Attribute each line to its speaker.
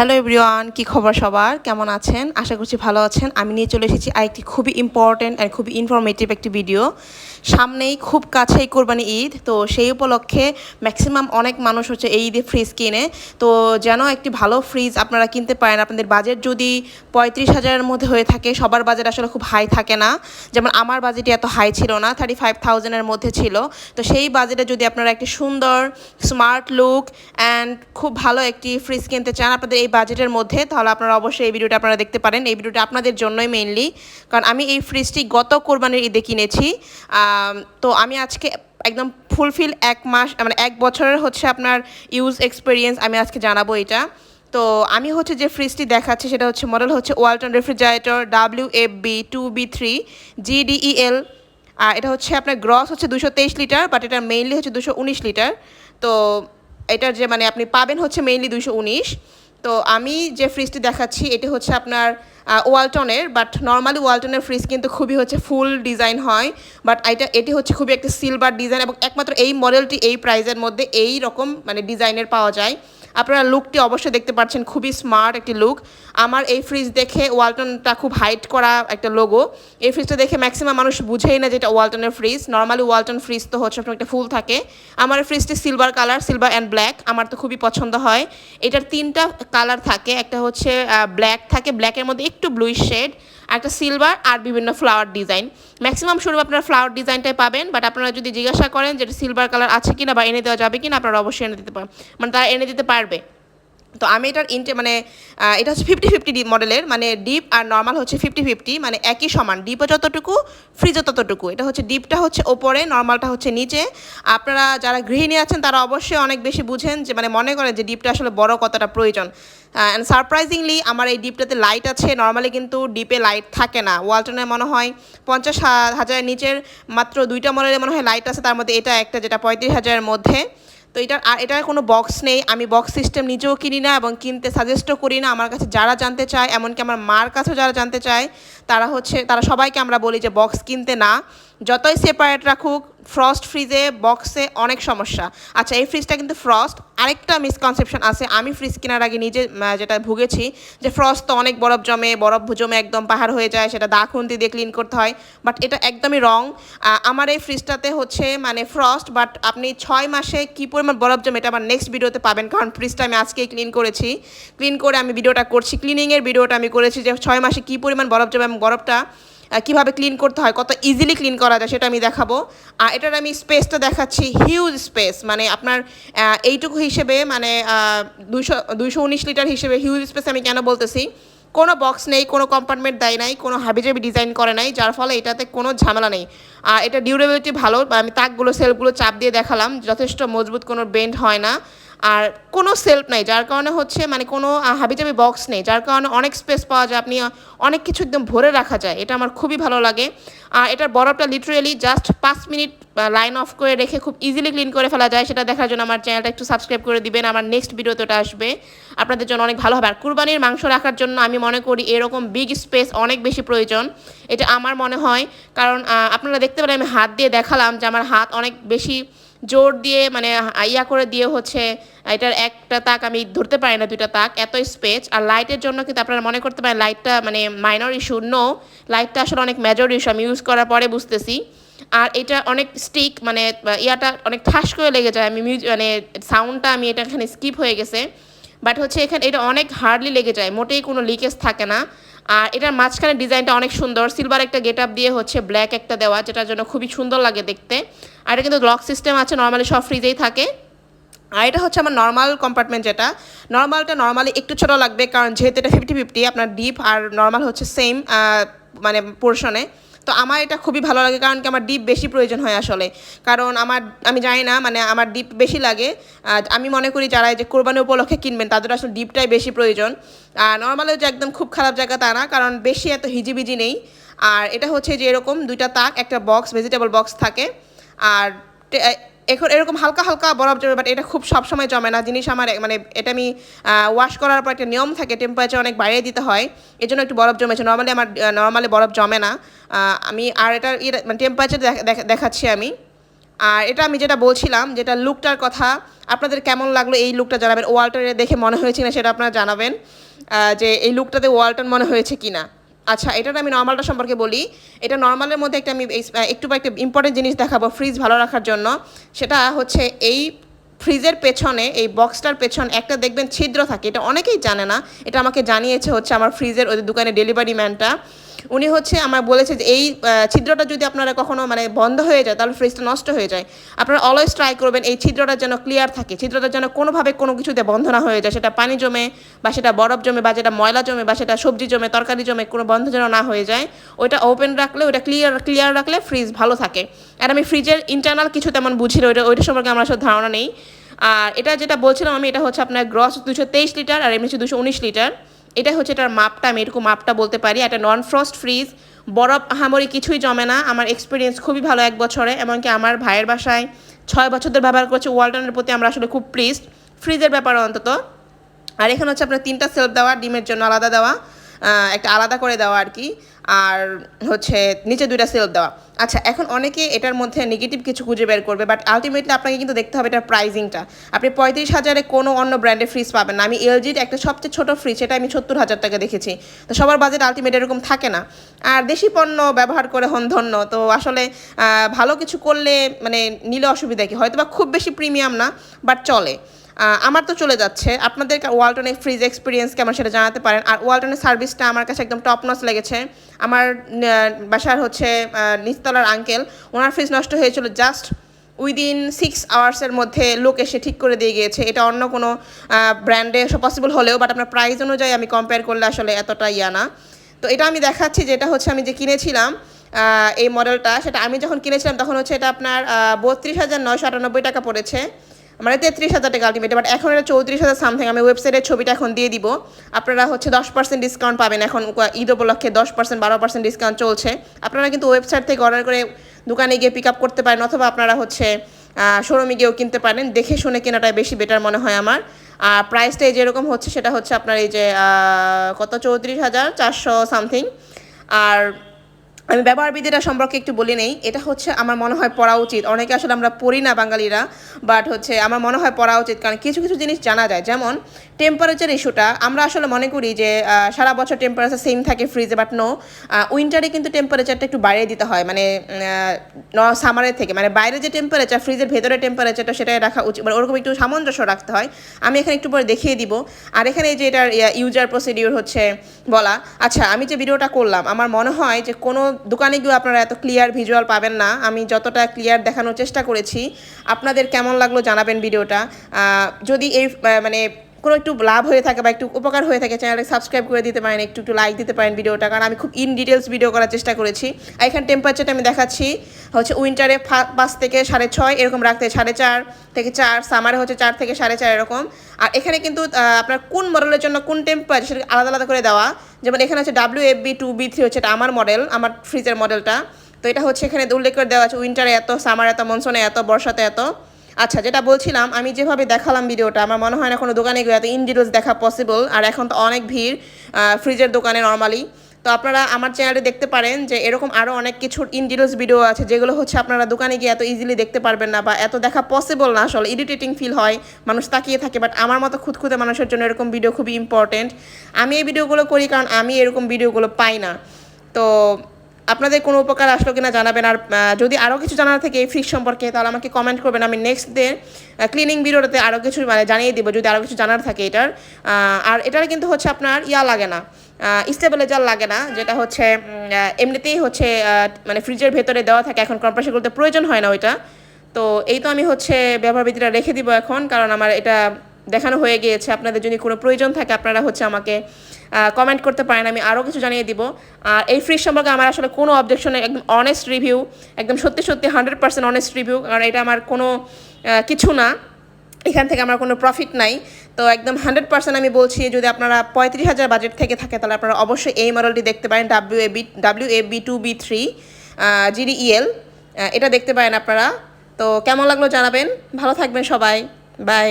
Speaker 1: Hello everyone, কি খবর সবার? কেমন আছেন? আশা করছি ভালো আছেন। আমি নিয়ে চলে এসেছি আরেকটি খুবই ইম্পর্ট্যান্ট অ্যান্ড খুবই ইনফরমেটিভ একটি ভিডিও সামনেই খুব কাছেই কোরবানি ঈদ, তো সেই উপলক্ষে ম্যাক্সিমাম অনেক মানুষ হচ্ছে এই ঈদে ফ্রিজ কিনে। তো যেন একটি ভালো ফ্রিজ আপনারা কিনতে পারেন। আপনাদের বাজেট যদি পঁয়ত্রিশ হাজারের মধ্যে হয়ে থাকে, সবার বাজেট আসলে খুব হাই থাকে না। যেমন আমার বাজেটই এত হাই ছিল না থার্টি ফাইভ থাউজেন্ডের মধ্যে ছিল। তো সেই বাজেটে যদি আপনারা একটি সুন্দর স্মার্ট লুক অ্যান্ড খুব ভালো একটি ফ্রিজ কিনতে চান আপনাদের এই বাজেটের মধ্যে, তাহলে আপনারা অবশ্যই এই ভিডিওটা আপনারা দেখতে পারেন। এই ভিডিওটা আপনাদের জন্যই মেইনলি কারণ আমি এই ফ্রিজটি গত কোরবানির ঈদে কিনেছি। তো আমি আজকে একদম ফুলফিল এক মাস মানে এক বছরের হচ্ছে আপনার ইউজ এক্সপিরিয়েন্স আমি আজকে জানাব এটা। তো আমি হচ্ছে যে ফ্রিজটি দেখাচ্ছি সেটা হচ্ছে মডেল হচ্ছে Walton refrigerator W F B two B three GDEL আর এটা হচ্ছে আপনার গ্রস হচ্ছে দুশো তেইশ লিটার বাট এটা মেইনলি হচ্ছে দুশো উনিশ লিটার তো এটার যে মানে আপনি পাবেন হচ্ছে মেইনলি দুশো উনিশ। তো আমি যে ফ্রিজটি দেখাচ্ছি, এটি হচ্ছে আপনার ওয়ালটনের বাট নর্মালি ওয়ালটনের ফ্রিজ কিন্তু খুবই হচ্ছে ফুল ডিজাইন হয় বাট এটা, এটি হচ্ছে খুবই একটা সিলভার ডিজাইন এবং একমাত্র এই মডেলটি এই প্রাইজের মধ্যে এই রকম মানে ডিজাইনের পাওয়া যায়। আপনারা লুকটি অবশ্যই দেখতে পাচ্ছেন, খুবই স্মার্ট একটি লুক আমার এই ফ্রিজ দেখে ওয়ালটনটা খুব হাইট করা একটা লোগো এই ফ্রিজটা দেখে ম্যাক্সিমাম মানুষ বুঝেই না যে এটা ওয়ালটনের ফ্রিজ নর্মালি ওয়ালটন ফ্রিজ তো হচ্ছে আপনার একটা ফুল থাকে। আমার ফ্রিজটি silver colour silver and black আমার তো খুবই পছন্দ হয়। এটার তিনটা কালার থাকে। একটা হচ্ছে ব্ল্যাক থাকে। ব্ল্যাকের মধ্যে একটু ব্লুইশ শেড একটা সিলভার আর বিভিন্ন ফ্লাওয়ার ডিজাইন ম্যাক্সিমাম শুরু আপনারা ফ্লাওয়ার ডিজাইনটাই পাবেন বাট আপনারা যদি জিজ্ঞাসা করেন যে সিলভার কালার আছে কিনা বা এনে দেওয়া যাবে কিনা, আপনারা অবশ্যই এনে দিতে পারেন মানে তারা এনে দিতে পারবে। তো আমি এটার ইনটে মানে এটা হচ্ছে ফিফটি ফিফটি ডিপ মডেলের মানে ডিপ আর নর্মাল হচ্ছে ফিফটি ফিফটি মানে একই সমান। ডিপও যতটুকু ফ্রিজও ততটুকু। এটা হচ্ছে ডিপটা হচ্ছে ওপরে নর্মালটা হচ্ছে নিচে। আপনারা যারা গৃহিণী আছেন, তারা অবশ্যই অনেক বেশি বুঝেন যে মানে মনে করেন যে ডিপটা আসলে বড় কতটা প্রয়োজন। অ্যান্ড সারপ্রাইজিংলি আমার এই ডিপটাতে লাইট আছে। নর্মালি কিন্তু ডিপে লাইট থাকে না। ওয়ালটনের মনে হয় পঞ্চাশ হাজারের নিচের মাত্র দুইটা মডেলে মনে হয় লাইট আছে। তার মধ্যে এটা একটা, যেটা পঁয়ত্রিশ হাজারের মধ্যে। তো এটা, আর এটার কোনো বক্স নেই। আমি বক্স সিস্টেম নিজেও কিনি না এবং কিনতে সাজেস্টও করি না। আমার কাছে যারা জানতে চায়, এমনকি আমার মার কাছেও যারা জানতে চায়, তারা হচ্ছে, তারা সবাইকে আমরা বলি যে বক্স কিনতে না। যতই সেপারেট রাখুক ফ্রস্ট ফ্রিজে বক্সে অনেক সমস্যা। আচ্ছা এই ফ্রিজটা কিন্তু ফ্রস্ট আরেকটা মিসকনসেপশন আছে। আমি ফ্রিজ কেনার আগে নিজে যেটা ভুগেছি, যে ফ্রস্ট তো অনেক বরফ জমে বরফ জমে একদম পাহাড় হয়ে যায়, সেটা দা খুন্তি দিয়ে ক্লিন করতে হয় বাট এটা একদমই রং আমার এই ফ্রিজটাতে হচ্ছে মানে ফ্রস্ট বাট আপনি ছয় মাসে কী পরিমাণ বরফ জমে, এটা আমার নেক্সট ভিডিওতে পাবেন, কারণ ফ্রিজটা আমি আজকেই ক্লিন করেছি। ক্লিন করে আমি ভিডিওটা করছি ক্লিনিংয়ের ভিডিওটা আমি করেছি, যে ছয় মাসে কী পরিমাণ বরফ জমে এবং বরফটা কীভাবে ক্লিন করতে হয়, কত ইজিলি ক্লিন করা যায় সেটা আমি দেখাবো। আর এটার আমি স্পেসটা দেখাচ্ছি হিউজ স্পেস মানে আপনার এইটুকু হিসেবে মানে দুশো দুইশো উনিশ লিটার হিসেবে হিউজ স্পেস আমি কেন বলতেছি? কোনো বক্স নেই, কোনো কম্পার্টমেন্ট দেয় নাই, কোনো হাবিজাবি ডিজাইন করে নাই, যার ফলে এটাতে কোনো ঝামেলা নেই। আর এটা ডিউরেবিলিটি ভালো আমি তাকগুলো সেলগুলো চাপ দিয়ে দেখালাম, যথেষ্ট মজবুত কোনো বেন্ড হয় না। আর কোনো সেলফ নাই, যার কারণে হচ্ছে মানে কোনো হাবিজাবি বক্স নেই, যার কারণে অনেক স্পেস পাওয়া যায়, আপনি অনেক কিছু একদম ভরে রাখা যায়, এটা আমার খুবই ভালো লাগে। আর এটার বরফটা লিটারেলি জাস্ট পাঁচ মিনিট লাইন অফ করে রেখে খুব ইজিলি ক্লিন করে ফেলা যায়, সেটা দেখার জন্য আমার চ্যানেলটা একটু সাবস্ক্রাইব করে দিবেন, আমার নেক্সট ভিডিওতে ওটা আসবে। আপনাদের জন্য অনেক ভালো হবে। আর কুরবানির মাংস রাখার জন্য আমি মনে করি এরকম বিগ স্পেস অনেক বেশি প্রয়োজন। এটা আমার মনে হয়, কারণ আপনারা দেখতে পেলেন আমি হাত দিয়ে দেখালাম যে আমার হাত অনেক বেশি জোর দিয়ে মানে ইয়া করে দিয়ে হচ্ছে, এটার একটা তাক আমি ধরতে পারি না, দুইটা তাক, এত স্পেস আর লাইটের জন্য কিন্তু আপনারা মনে করতে পারেন, লাইটটা মানে মাইনর ইস্যু, নো। লাইটটা আসলে অনেক মেজর ইস্যু আমি ইউজ করার পরে বুঝতেছি। আর এটা অনেক স্টিক মানে ইয়াটা অনেক ঠাস করে লেগে যায়, আমি মিউজ মানে সাউন্ডটা আমি এটা এখানে স্কিপ হয়ে গেছে। বাট হচ্ছে এখানে এটা অনেক হার্ডলি লেগে যায়, মোটেই কোনো লিকেজ থাকে না। আর এটার মাঝখানে ডিজাইনটা অনেক সুন্দর। সিলভার একটা গেট আপ দিয়ে হচ্ছে ব্ল্যাক একটা দেওয়া, যেটার জন্য খুবই সুন্দর লাগে দেখতে। আর এটা কিন্তু লক সিস্টেম আছে নর্মালি সব ফ্রিজেই থাকে। আর এটা হচ্ছে আমার নর্মাল কম্পার্টমেন্ট যেটা। নর্মালটা নর্মালি একটু ছোটো লাগবে, কারণ যেহেতু এটা ফিফটি ফিফটি আপনার ডিপ আর নর্মাল হচ্ছে সেম মানে পোর্শনে তো আমার এটা খুবই ভালো লাগে, কারণ কি আমার ডিপ বেশি প্রয়োজন হয় আসলে। কারণ আমার, আমি জানি না মানে আমার ডিপ বেশি লাগে। আমি মনে করি যারা যে কোরবানি উপলক্ষে কিনবেন, তাদের আসলে ডিপটাই বেশি প্রয়োজন। আর নর্মালি যে একদম খুব খারাপ জায়গা তা না, কারণ বেশি এত হিজিবিজি নেই। আর এটা হচ্ছে যে এরকম দুইটা তাক, একটা বক্স ভেজিটেবল বক্স থাকে। আর এখন এরকম হালকা হালকা বরফ জমে বাট এটা খুব সবসময় জমে না। জিনিস আমার মানে এটা আমি ওয়াশ করার পর একটা নিয়ম থাকে টেম্পারেচার অনেক বাড়িয়ে দিতে হয় এই জন্য একটু বরফ জমেছে। নর্মালি আমার নর্মালি বরফ জমে না। আমি, আর এটার ইয়ে মানে টেম্পারেচার দেখাচ্ছি আমি। আর এটা আমি যেটা বলছিলাম, যেটা লুকটার কথা, আপনাদের কেমন লাগল এই লুকটা জানাবেন। ওয়ালটনে দেখে মনে হয়েছে না সেটা আপনারা জানাবেন যে এই লুকটাতে ওয়ালটন মনে হয়েছে কি না আচ্ছা এটার আমি নর্মালটা সম্পর্কে বলি। এটা নর্মালের মধ্যে একটা আমি একটু বা একটা ইম্পর্টেন্ট জিনিস দেখাবো ফ্রিজ ভালো রাখার জন্য। সেটা হচ্ছে এই ফ্রিজের পেছনে, এই বক্সটার পেছন একটা দেখবেন ছিদ্র থাকে। এটা অনেকেই জানে না। এটা আমাকে জানিয়েছে হচ্ছে আমার ফ্রিজের ওই দোকানে ডেলিভারি ম্যানটা উনি হচ্ছে আমার বলেছে যে এই ছিদ্রটা যদি আপনারা কখনো মানে বন্ধ হয়ে যায়, তাহলে ফ্রিজটা নষ্ট হয়ে যায়। আপনারা অলওয়েজ ট্রাই করবেন এই ছিদ্রটা যেন ক্লিয়ার থাকে। ছিদ্রটা যেন কোনোভাবে কোনো কিছুতে বন্ধ না হয়ে যায়। সেটা পানি জমে বা সেটা বরফ জমে বা যেটা ময়লা জমে বা সেটা সবজি জমে, তরকারি জমে কোনো বন্ধ যেন না হয়ে যায়, ওইটা ওপেন রাখলে, ওইটা ক্লিয়ার ক্লিয়ার রাখলে ফ্রিজ ভালো থাকে। আর আমি ফ্রিজের ইন্টারনাল কিছু তেমন বুঝি না, ওইটা ওইটা সম্পর্কে আমার আসলে ধারণা নেই। আর এটা যেটা বলছিলাম আমি, এটা হচ্ছে আপনার গ্রস দুশো তেইশ লিটার আর এমনি হচ্ছে দুশো উনিশ লিটার এটা হচ্ছে এটার মাপটা, আমি এরকম মাপটা বলতে পারি। এটা নন ফ্রস্ট ফ্রিজ বরফ হামরি কিছুই জমে না। আমার এক্সপিরিয়েন্স খুবই ভালো এক বছরে, এমনকি আমার ভাইয়ের বাসায় ছয় বছর ধরে ব্যবহার করছে ওয়ালটনের প্রতি, আমরা আসলে খুব প্লিজড ফ্রিজের ব্যাপারে অন্তত। আর এখানে হচ্ছে আপনার তিনটা সেলফ দেওয়া, ডিমের জন্য আলাদা দেওয়া। একটা আলাদা করে দেওয়া আর কি। আর হচ্ছে নিচে দুইটা সেলফ দেওয়া। আচ্ছা এখন অনেকে এটার মধ্যে নেগেটিভ কিছু খুঁজে বের করবে বাট আলটিমেটলি আপনাকে কিন্তু দেখতে হবে এটার প্রাইজিংটা আপনি পঁয়ত্রিশ হাজারে কোনো অন্য ব্র্যান্ডের ফ্রিজ পাবেন না। আমি এলজির একটা সবচেয়ে ছোটো ফ্রিজ সেটা আমি সত্তর হাজার টাকা দেখেছি। তো সবার বাজেট আলটিমেট এরকম থাকে না। আর দেশি পণ্য ব্যবহার করে হন ধন্য। তো আসলে ভালো কিছু করলে মানে নিলে অসুবিধা কি? হয়তো বা খুব বেশি প্রিমিয়াম না বাট চলে। আমার তো চলে যাচ্ছে। আপনাদের ওয়ালটনের ফ্রিজ এক্সপিরিয়েন্স কেমন সেটা জানাতে পারেন। আর ওয়ালটনের সার্ভিসটা আমার কাছে একদম টপ নচ লেগেছে। আমার বাসার হচ্ছে নিচতলার আঙ্কেল ওনার ফ্রিজ নষ্ট হয়েছিল জাস্ট উইদিন সিক্স আওয়ার্সের মধ্যে লোক এসে ঠিক করে দিয়ে গিয়েছে। এটা অন্য কোনো ব্র্যান্ডে পসিবল হলেও বাট আপনার প্রাইস অনুযায়ী আমি কম্পেয়ার করলে আসলে এতটা ইয়া না। তো এটা আমি দেখাচ্ছি যে এটা হচ্ছে আমি যে কিনেছিলাম এই মডেলটা সেটা আমি যখন কিনেছিলাম, তখন হচ্ছে এটা আপনার বত্রিশ হাজার নয়শো আটানব্বই টাকা পড়েছে। মানে তেত্রিশ হাজার টাকা আলটিমেট বাট এখন এটা চৌত্রিশ হাজার সামথিং আমি ওয়েবসাইটের ছবিটা এখন দিয়ে দিব। আপনারা হচ্ছে দশ পার্সেন্ট ডিসকাউন্ট পাবেন এখন, ঈদ উপলক্ষে দশ পার্সেন্ট বারো পার্সেন্ট ডিসকাউন্ট চলছে। আপনারা কিন্তু ওয়েবসাইট থেকে অর্ডার করে দোকানে গিয়ে পিক আপ করতে পারেন, অথবা আপনারা হচ্ছে শোরুমে গিয়েও কিনতে পারেন। দেখে শুনে কেনাটাই বেশি বেটার মনে হয় আমার। আর প্রাইসটা এই যেরকম হচ্ছে, সেটা হচ্ছে আপনার এই যে কত? চৌত্রিশ হাজার চারশো সামথিং আর আমি ব্যবহার সম্পর্কে একটু বলি নেই। এটা হচ্ছে আমার মনে হয় পড়া উচিত। অনেকে আসলে আমরা পড়ি না বাঙালিরা বাট হচ্ছে আমার মনে হয় পড়া উচিত, কারণ কিছু কিছু জিনিস জানা যায়। যেমন টেম্পারেচার ইস্যুটা আমরা আসলে মনে করি যে সারা বছর টেম্পারেচার সেম থাকে ফ্রিজে বাট নো উইন্টারে কিন্তু টেম্পারেচারটা একটু বাড়িয়ে দিতে হয়। মানে সামারের থেকে মানে বাইরে যে টেম্পারেচার ফ্রিজের ভেতরে টেম্পারেচারটা সেটাই রাখা উচিত। মানে ওরকম একটু সামঞ্জস্য রাখতে হয়। আমি এখানে একটু পরে দেখিয়ে দিব। আর এখানে যে এটার ইউজার প্রসিডিউর হচ্ছে বলা। আচ্ছা আমি যে ভিডিওটা করলাম, আমার মনে হয় যে কোনো দোকানে গিয়েও আপনারা এত ক্লিয়ার ভিজুয়াল পাবেন না। আমি যতটা ক্লিয়ার দেখানোর চেষ্টা করেছি, আপনাদের কেমন লাগল জানাবেন ভিডিওটা। যদি এই মানে কোনো একটু লাভ হয়ে থাকে বা একটু উপকার হয়ে থাকে চ্যানেলটা সাবস্ক্রাইব করে দিতে পারেন, একটু একটু লাইক দিতে পারেন ভিডিওটা কারণ আমি খুব ইন ডিটেলস ভিডিও করার চেষ্টা করেছি। আর এখানে টেম্পারেচারটা আমি দেখাচ্ছি, হচ্ছে উইন্টারে পাঁচ থেকে সাড়ে ছয় এরকম রাখতে সাড়ে চার থেকে চার সামারে হচ্ছে চার থেকে সাড়ে চার এরকম। আর এখানে কিন্তু আপনার কোন মডেলের জন্য কোন টেম্পারেচার সেটা আলাদা আলাদা করে দেওয়া, যেমন এখানে হচ্ছে W F B two B three হচ্ছে এটা আমার মডেল আমার ফ্রিজের মডেলটা তো এটা হচ্ছে এখানে উল্লেখ করে দেওয়া আছে উইন্টারে এত সামার এত মনসুনে এত, বর্ষাতে এত। আচ্ছা যেটা বলছিলাম, আমি যেভাবে দেখালাম ভিডিওটা, আমার মনে হয় না কোনো দোকানে গিয়ে এত ইন ডিটেলস দেখা পসিবল আর এখন তো অনেক ভিড় ফ্রিজের দোকানে নর্মালি তো আপনারা আমার চ্যানেলে দেখতে পারেন যে এরকম আরও অনেক কিছু ইন ডিটেলস ভিডিও আছে, যেগুলো হচ্ছে আপনারা দোকানে গিয়ে এত ইজিলি দেখতে পারবেন না বা এত দেখা পসিবল না, আসলে ইরিটেটিং ফিল হয়, মানুষ তাকিয়ে থাকে বাট আমার মতো খুঁতখুঁতে মানুষের জন্য এরকম ভিডিও খুবই ইম্পর্টেন্ট আমি এই ভিডিওগুলো করি কারণ আমি এরকম ভিডিওগুলো পাই না। তো আপনাদের কোনো উপকার আসলো কিনা জানাবেন। আর যদি আরও কিছু জানার থাকে এই ফ্রিজ সম্পর্কে, তাহলে আমাকে কমেন্ট করবেন। আমি নেক্সট ডে ক্লিনিং ভিডিওটাতে আরও কিছু মানে জানিয়ে দিব, যদি আরও কিছু জানার থাকে এটার। আর এটার কিন্তু হচ্ছে আপনার ইয়া লাগে না স্টেবিলাইজার লাগে না, যেটা হচ্ছে এমনিতেই হচ্ছে মানে ফ্রিজের ভেতরে দেওয়া থাকে। এখন করতে প্রয়োজন হয় না ওইটা। তো এই তো আমি হচ্ছে ব্যবহার বিধিটা রেখে দিব এখন, কারণ আমার এটা দেখানো হয়ে গিয়েছে, আপনাদের যদি কোনো প্রয়োজন থাকে আপনারা হচ্ছে আমাকে কমেন্ট করতে পারেন, আমি আরও কিছু জানিয়ে দিব। আর এই ফ্রিজ সম্পর্কে আমার আসলে কোনো অবজেকশন একদম অনেস্ট রিভিউ একদম সত্যি সত্যি হান্ড্রেড পার্সেন্ট অনেস্ট রিভিউ কারণ এটা আমার কোনো কিছু না। এখান থেকে আমার কোনো প্রফিট নাই। তো একদম হান্ড্রেড পার্সেন্ট আমি বলছি, যদি আপনারা পঁয়ত্রিশ হাজার বাজেট থেকে থাকে, তাহলে আপনারা অবশ্যই এই মডেলটি দেখতে পারেন W A B W A B two B three GDEL এটা দেখতে পারেন আপনারা। তো কেমন লাগল জানাবেন? ভালো থাকবেন সবাই। বাই